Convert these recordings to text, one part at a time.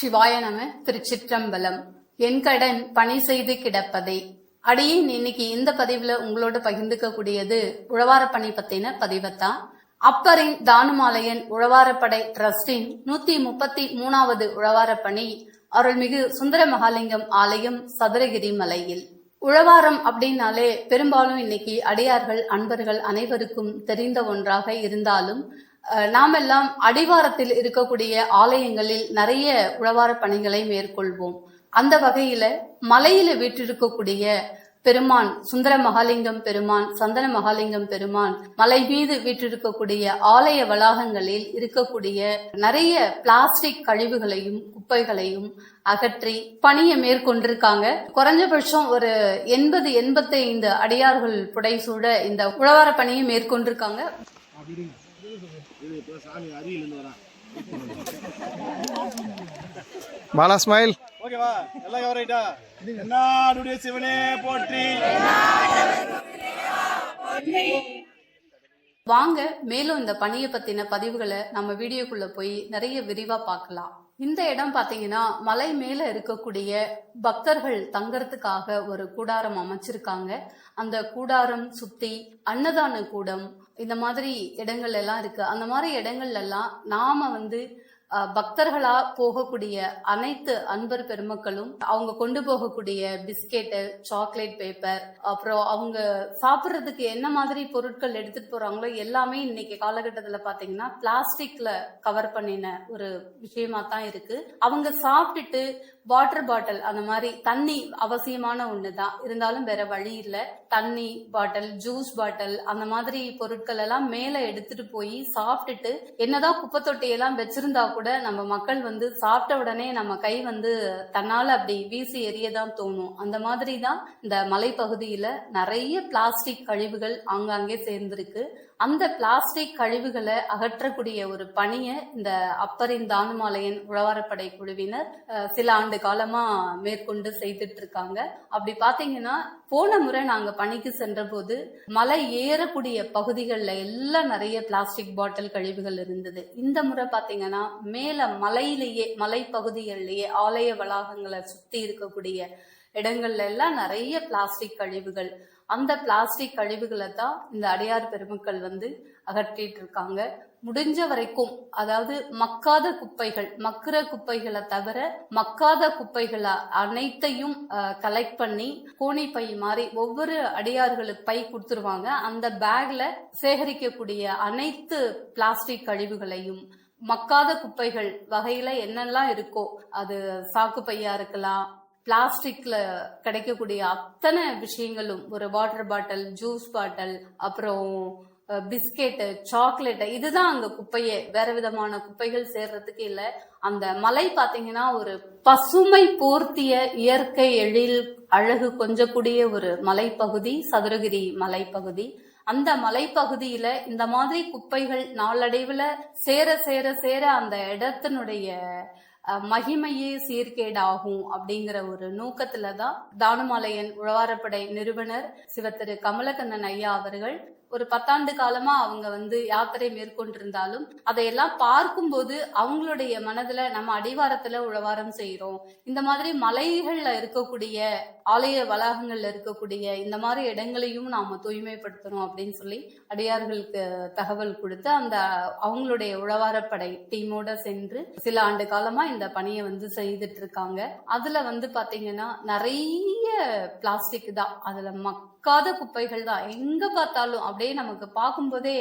சிவாய நம திருச்சிற்றம்பலம். என் கடன் பணி செய்து கிடப்பதே. அடியின் இன்னைக்கு இந்த பதிவுல உங்களோட பகிர்ந்துக்க கூடியது உழவார பணி பத்தின பதிவைத்தான் அப்பரின் தானுமாலையன் உழவாரப்படை டிரஸ்டின் நூத்தி முப்பத்தி மூணாவது உழவார பணி அருள்மிகு சுந்தர மகாலிங்கம் ஆலயம் சதுரகிரி மலையில். உழவாரம் அப்படின்னாலே பெரும்பாலும் இன்னைக்கு அடியார்கள் அன்பர்கள் அனைவருக்கும் தெரிந்த ஒன்றாக இருந்தாலும் நாம் நாமெல்லாம் அடிவாரத்தில் இருக்கக்கூடிய ஆலயங்களில் நிறைய உழவார பணிகளை மேற்கொள்வோம். அந்த வகையில மலையில வீற்றிருக்கக்கூடிய பெருமான் சுந்தர மகாலிங்கம் பெருமான் சந்தன மகாலிங்கம் பெருமான் மலை மீது வீற்றிருக்கக்கூடிய ஆலய வளாகங்களில் இருக்கக்கூடிய நிறைய பிளாஸ்டிக் கழிவுகளையும் குப்பைகளையும் அகற்றி பணியை மேற்கொண்டிருக்காங்க. குறைஞ்சபட்சம் ஒரு எண்பது எண்பத்தி ஐந்து அடியார்கள் புடைசூட இந்த உழவார பணியை மேற்கொண்டிருக்காங்க. சாமி அருகிலேருந்து வரேன் பாலா ஸ்மைல் ஓகேவா? எல்லாம் கவர் ஆயிட்டா என்னாடுடைய சிவனே போற்றி. வாங்க மேலும் இந்த பணியை பத்தின பதிவுகளை நம்ம வீடியோக்குள்ள போய் நிறைய விரிவா பார்க்கலாம். இந்த இடம் பாத்தீங்கன்னா மலை மேல இருக்கக்கூடிய பக்தர்கள் தங்கறதுக்காக ஒரு கூடாரம் அமைச்சிருக்காங்க. அந்த கூடாரம் சுத்தி அன்னதான கூடம் இந்த மாதிரி இடங்கள் எல்லாம் இருக்கு. அந்த மாதிரி இடங்கள்ல எல்லாம் நாம வந்து பக்தர்களா போகக்கூடிய அனைத்து அன்பர் பெருமக்களும் அவங்க கொண்டு போகக்கூடிய பிஸ்கெட்டு சாக்லேட் பேப்பர் அப்புறம் அவங்க சாப்பிட்றதுக்கு என்ன மாதிரி பொருட்கள் எடுத்துட்டு போறாங்களோ எல்லாமே இன்னைக்கு காலகட்டத்துல பாத்தீங்கன்னா பிளாஸ்டிக்ல கவர் பண்ணின ஒரு விஷயமா தான் இருக்கு. அவங்க சாப்பிட்டுட்டு வாட்டர் பாட்டில் அந்த மாதிரி தண்ணி அவசியமான ஒண்ணுதான். இருந்தாலும் வேற வழி இல்லை. தண்ணி பாட்டில் ஜூஸ் பாட்டில் அந்த மாதிரி பொருட்கள் எல்லாம் மேல எடுத்துட்டு போய் சாப்பிட்டுட்டு என்னதான் குப்பை தொட்டியெல்லாம் வச்சிருந்தா கூட நம்ம மக்கள் வந்து சாப்பிட்ட உடனே நம்ம கை வந்து தன்னால அப்படி வீசி எரியதான் தோணும். அந்த மாதிரி தான் இந்த மலைப்பகுதியில நிறைய பிளாஸ்டிக் கழிவுகள் ஆங்காங்கே சேர்ந்திருக்கு. அந்த பிளாஸ்டிக் கழிவுகளை அகற்றக்கூடிய ஒரு பணியை இந்த அப்பரின் தானுமாலையன் உழவாரப்படை குழுவினர் சில ஆண்டு காலமா மேற்கொண்டு செய்துட்டு இருக்காங்க அப்படி பாத்தீங்கன்னா போன முறை நாங்க பணிக்கு சென்ற போது மலை ஏறக்கூடிய பகுதிகளில் எல்லாம் நிறைய பிளாஸ்டிக் பாட்டில் கழிவுகள் இருந்தது. இந்த முறை பாத்தீங்கன்னா மேல மலையிலேயே மலை பகுதிகளிலேயே ஆலய வளாகங்களை சுத்தி இருக்கக்கூடிய இடங்கள்ல எல்லாம் நிறைய பிளாஸ்டிக் கழிவுகள் அந்த பிளாஸ்டிக் கழிவுகளை தான் இந்த அடையார் பெருமக்கள் வந்து அகற்றிட்டு இருக்காங்க. முடிஞ்ச வரைக்கும் அதாவது மக்காத குப்பைகள் மக்குற குப்பைகளை தவிர மக்காத குப்பைகளை அனைத்தையும் கலெக்ட் பண்ணி கோணி பை மாதிரி ஒவ்வொரு அடியார்களுக்கு பை கொடுத்துருவாங்க. அந்த பேக்ல சேகரிக்கக்கூடிய அனைத்து பிளாஸ்டிக் கழிவுகளையும் மக்காத குப்பைகள் வகையில என்னெல்லாம் இருக்கோ அது சாக்கு பையா இருக்கலாம் பிளாஸ்டிக்ல கிடைக்கக்கூடிய அத்தனை விஷயங்களும் ஒரு வாட்டர் பாட்டில் ஜூஸ் பாட்டில் அப்புறம் பிஸ்கெட்டு சாக்லேட்டு இதுதான் அங்க குப்பையே. வேற விதமான குப்பைகள் சேர்றதுக்கு இல்ல. அந்த மலை பாத்தீங்கன்னா ஒரு பசுமை போர்த்திய இயற்கை எழில் அழகு கொஞ்சக்கூடிய ஒரு மலைப்பகுதி சதுரகிரி மலைப்பகுதி. அந்த மலைப்பகுதியில இந்த மாதிரி குப்பைகள் நாளடைவுல சேர சேர சேர அந்த இடத்தினுடைய மகிமையே சீர்கேடாகும் அப்படிங்கிற ஒரு நோக்கத்துல தான் தானுமாலையன் உழவாரப்படை நிறுவனர் சிவத்திரு கமலக்கண்ணன் ஐயா அவர்கள் ஒரு பத்தாண்டு காலமா அவங்க வந்து யாத்திரை மேற்கொண்டிருந்தாலும் அதையெல்லாம் பார்க்கும்போது அவங்களுடைய மனதுல நம்ம அடிவாரத்துல உழவாரம் செய்யறோம் இந்த மாதிரி மலைகள்ல இருக்கக்கூடிய ஆலய வளாகங்கள்ல இருக்கக்கூடிய இந்த மாதிரி இடங்களையும் நாம தூய்மைப்படுத்தணும் அப்படின்னு சொல்லி அடியார்களுக்கு தகவல் கொடுத்து அந்த அவங்களுடைய உழவாரப்படை டீமோட சென்று சில ஆண்டு காலமா இந்த பணியை வந்து செய்துட்டு இருக்காங்க. அதுல வந்து பாத்தீங்கன்னா நிறைய பிளாஸ்டிக் தான். அதுல மக்காத குப்பைகள் தான். எங்க பார்த்தாலும் அப்படியே நமக்கு பார்க்கும்போதே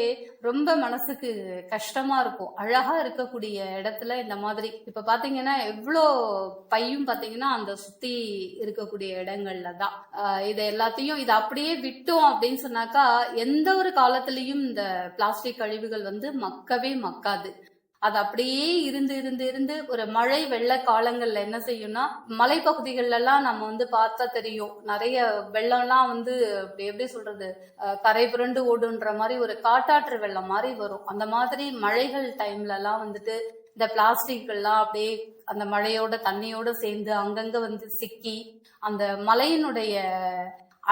ரொம்ப மனசுக்கு கஷ்டமா இருக்கும். அழகா இருக்கக்கூடிய இடத்துல இந்த மாதிரி. இப்ப பாத்தீங்கன்னா எவ்வளோ பையும் பாத்தீங்கன்னா அந்த சுத்தி இருக்கக்கூடிய இடங்கள்ல தான். இது எல்லாத்தையும் இது அப்படியே விட்டோம் அப்படின்னு சொன்னாக்கா எந்த ஒரு காலத்திலயும் இந்த பிளாஸ்டிக் கழிவுகள் வந்து மக்கவே மக்காது. அது அப்படியே இருந்து இருந்து இருந்து ஒரு மழை வெள்ள காலங்கள்ல என்ன செய்யும்னா மலைப்பகுதிகள்ல எல்லாம் நம்ம வந்து பார்த்தா தெரியும். நிறைய வெள்ளம்லாம் வந்து அப்படி எப்படி சொல்றது கரை புரண்டு ஓடுன்ற மாதிரி ஒரு காட்டாற்று வெள்ளம் மாதிரி வரும். அந்த மாதிரி மழைகள் டைம்ல எல்லாம் வந்துட்டு இந்த பிளாஸ்டிக் எல்லாம் அப்படியே அந்த மழையோட தண்ணியோட சேர்ந்து அங்கங்க வந்து சிக்கி அந்த மலையினுடைய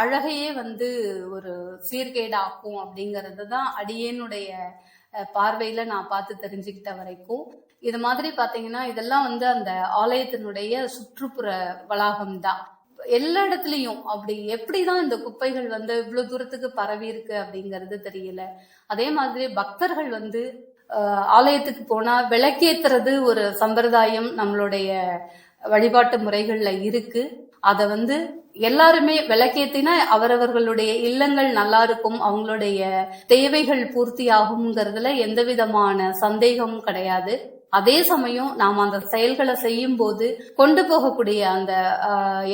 அழகையே வந்து ஒரு சீர்கேடாக்கும் அப்படிங்கிறது தான் அடியேனுடைய பார்வையில நான் பார்த்து தெரிஞ்சுக்கிட்ட வரைக்கும். இது மாதிரி பாத்தீங்கன்னா இதெல்லாம் வந்து அந்த ஆலயத்தினுடைய சுற்றுப்புற வளாகம் தான். எல்லா இடத்துலயும் அப்படி எப்படிதான் இந்த குப்பைகள் வந்து இவ்வளவு தூரத்துக்கு பரவி இருக்கு அப்படிங்கறது தெரியல. அதே மாதிரி பக்தர்கள் வந்து ஆலயத்துக்கு போனா விளக்கேத்துறது ஒரு சம்பிரதாயம் நம்மளுடைய வழிபாட்டு முறைகள்ல இருக்கு. அதை வந்து எல்லாருமே விளக்கேத்தினா அவரவர்களுடைய இல்லங்கள் நல்லா இருக்கும் அவங்களுடைய தேவைகள் பூர்த்தி ஆகுங்கிறதுல எந்த விதமான சந்தேகமும் கிடையாது. அதே சமயம் நாம் அந்த செயல்களை செய்யும் போது கொண்டு போகக்கூடிய அந்த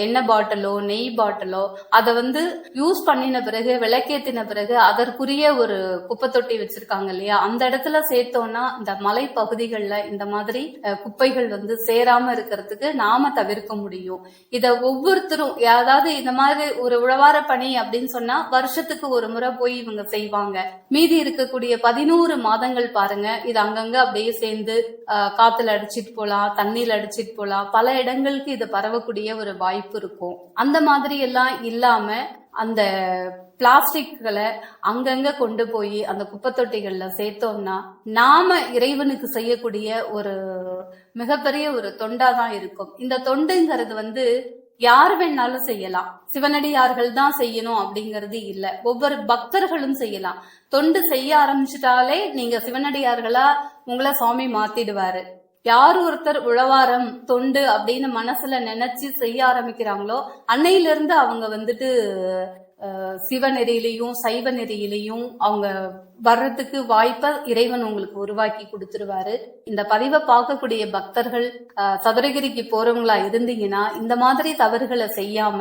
எண்ணெய் பாட்டிலோ நெய் பாட்டிலோ அதை வந்து யூஸ் பண்ணின பிறகு விளக்கேத்தின பிறகு அதற்குரிய ஒரு குப்பை தொட்டி வச்சிருக்காங்க இல்லையா? அந்த இடத்துல சேர்த்தோம்னா இந்த மலை பகுதிகளில் இந்த மாதிரி குப்பைகள் வந்து சேராம இருக்கிறதுக்கு நாம தவிர்க்க முடியும். இதை ஒவ்வொருத்தரும் அதாவது இந்த மாதிரி ஒரு உழவார பணி அப்படின்னு சொன்னா வருஷத்துக்கு ஒரு முறை போய் இவங்க செய்வாங்க. மீதி இருக்கக்கூடிய பதினோரு மாதங்கள் பாருங்க இது அங்கங்க அப்படியே சேர்ந்து காத்துல அடிச்சிட்டு போலாம் தண்ணியில அடிச்சிட்டு போலாம். பல இடங்களுக்கு இது பரவக்கூடிய ஒரு வாய்ப்பு இருக்கும். அந்த மாதிரி எல்லாம் இல்லாம அந்த பிளாஸ்டிக்களை அங்கங்க கொண்டு போய் அந்த குப்பை தொட்டிகள்ல சேர்த்தோம்னா நாம இறைவனுக்கு செய்யக்கூடிய ஒரு மிகப்பெரிய ஒரு தொண்டா தான் இருக்கும். இந்த தொண்டுங்கிறது வந்து யார் வேணாலும் செய்யலாம். சிவனடியார்கள் தான் செய்யணும் அப்படிங்கிறது இல்ல. ஒவ்வொரு பக்தர்களும் செய்யலாம். தொண்டு செய்ய ஆரம்பிச்சிட்டாலே நீங்க சிவனடியார்களா உங்களை சுவாமி மாத்திடுவாரு. யார் ஒருத்தர் உழவாரம் தொண்டு அப்படின்னு மனசுல நினைச்சு செய்ய ஆரம்பிக்கிறாங்களோ அன்னையில இருந்து அவங்க வந்துட்டு சிவ நெறியிலையும் சைவ நெறியிலையும் அவங்க வர்றதுக்கு வாய்ப்பை இறைவன் உங்களுக்கு உருவாக்கி கொடுத்துருவாரு. இந்த பதிவை பார்க்கக்கூடிய பக்தர்கள் சதுரகிரிக்கு போறவங்களா இருந்தீங்கன்னா இந்த மாதிரி தவறுகளை செய்யாம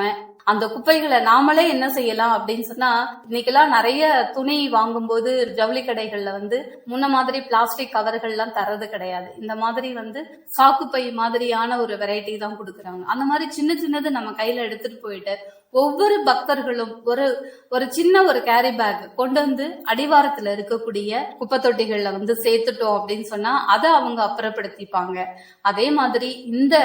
அந்த குப்பைகளை நாமளே என்ன செய்யலாம் அப்படின்னு சொன்னா இன்னைக்கெல்லாம் நிறைய துணி வாங்கும்போது ஜவுளி கடைகள்ல வந்து முன்ன மாதிரி பிளாஸ்டிக் கவர்கள் எல்லாம் தரது கிடையாது. இந்த மாதிரி வந்து சாக்குப்பை மாதிரியான ஒரு வெரைட்டி தான் கொடுக்குறாங்க. அந்த மாதிரி சின்ன சின்னது நம்ம கையில எடுத்துட்டு போயிட்டு ஒவ்வொரு பக்தர்களும் ஒரு ஒரு சின்ன ஒரு கேரி பேக் கொண்டு வந்து அடிவாரத்துல இருக்கக்கூடிய குப்பை தொட்டிகள்ல வந்து சேர்த்துட்டோம் அப்படின்னு சொன்னா அதை அவங்க அப்புறப்படுத்திப்பாங்க. அதே மாதிரி இந்த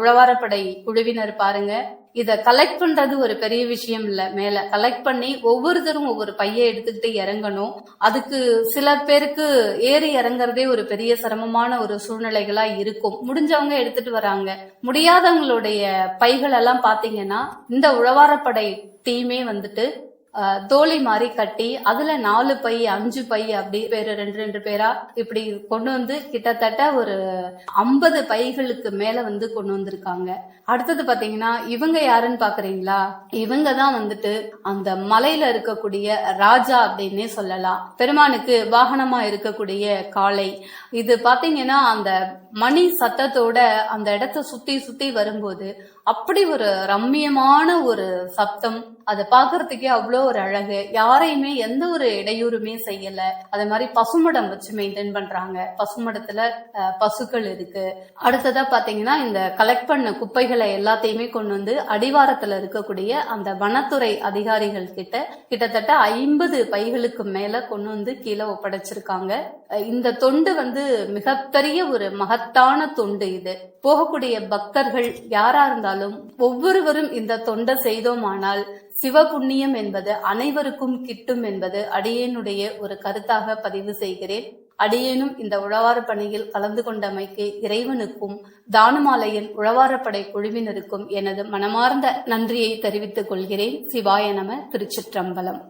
உழவாரப்படை குழுவினர் பாருங்க இதை கலெக்ட் பண்றது ஒரு பெரிய விஷயம் இல்ல. மேல கலெக்ட் பண்ணி ஒவ்வொருத்தரும் ஒவ்வொரு பைய எடுத்துக்கிட்டு இறங்கணும். அதுக்கு சில பேருக்கு ஏறி இறங்குறதே ஒரு பெரிய சிரமமான ஒரு சூழ்நிலைகளா இருக்கும். முடிஞ்சவங்க எடுத்துட்டு வராங்க. முடியாதவங்களுடைய பைகள் எல்லாம் பாத்தீங்கன்னா இந்த உழவாரப்படை டீமே வந்துட்டு தோலை தோழி மாதிரி கட்டி அதுல நாலு பை அஞ்சு பை அப்படி பேரு ரெண்டு ரெண்டு பேரா இப்படி கொண்டு வந்து கிட்டத்தட்ட ஒரு ஐம்பது பைகளுக்கு மேல வந்து கொண்டு வந்திருக்காங்க. அடுத்தது பாத்தீங்கன்னா இவங்க யாருன்னு பாக்குறீங்களா? இவங்க தான் வந்துட்டு அந்த மலையில இருக்கக்கூடிய ராஜா அப்படின்னே சொல்லலாம். பெருமானுக்கு வாகனமா இருக்கக்கூடிய காளை. இது பாத்தீங்கன்னா அந்த மணி சத்தத்தோட அந்த இடத்த சுத்தி சுத்தி வரும்போது அப்படி ஒரு ரம்மியமான ஒரு சப்தம். அதை பாக்குறதுக்கே அவ்வளோ ஒரு அழகு. யாரையுமே எந்த ஒரு இடையூறுமே செய்யல. அது மாதிரி பசுமடம் வச்சு மெயின்டைன் பண்றாங்க. பசுமடத்துல பசுக்கள் இருக்கு. அடுத்ததா பாத்தீங்கன்னா இந்த கலெக்ட் பண்ண குப்பைகளை எல்லாத்தையுமே கொண்டு வந்து அடிவாரத்துல இருக்கக்கூடிய அந்த வனத்துறை அதிகாரிகள் கிட்ட கிட்டத்தட்ட ஐம்பது பைகளுக்கு மேல கொண்டு வந்து கீழே ஒப்படைச்சிருக்காங்க. இந்த தொண்டு வந்து மிகப்பெரிய ஒரு மகத் மகத்தான தொண்டு இது. போகக்கூடிய பக்தர்கள் யாரா இருந்தாலும் ஒவ்வொருவரும் இந்த தொண்டை செய்தோமானால் சிவபுண்ணியம் என்பது அனைவருக்கும் கிட்டும் என்பது அடியேனுடைய ஒரு கருத்தாக பதிவு செய்கிறேன். அடியேனும் இந்த உழவார பணியில் கலந்து கொண்டமைக்கு இறைவனுக்கும் தானுமாலையின் உழவாரப்படை குழுவினருக்கும் எனது மனமார்ந்த நன்றியை தெரிவித்துக் கொள்கிறேன். சிவாய நம திருச்சிற்றம்பலம்.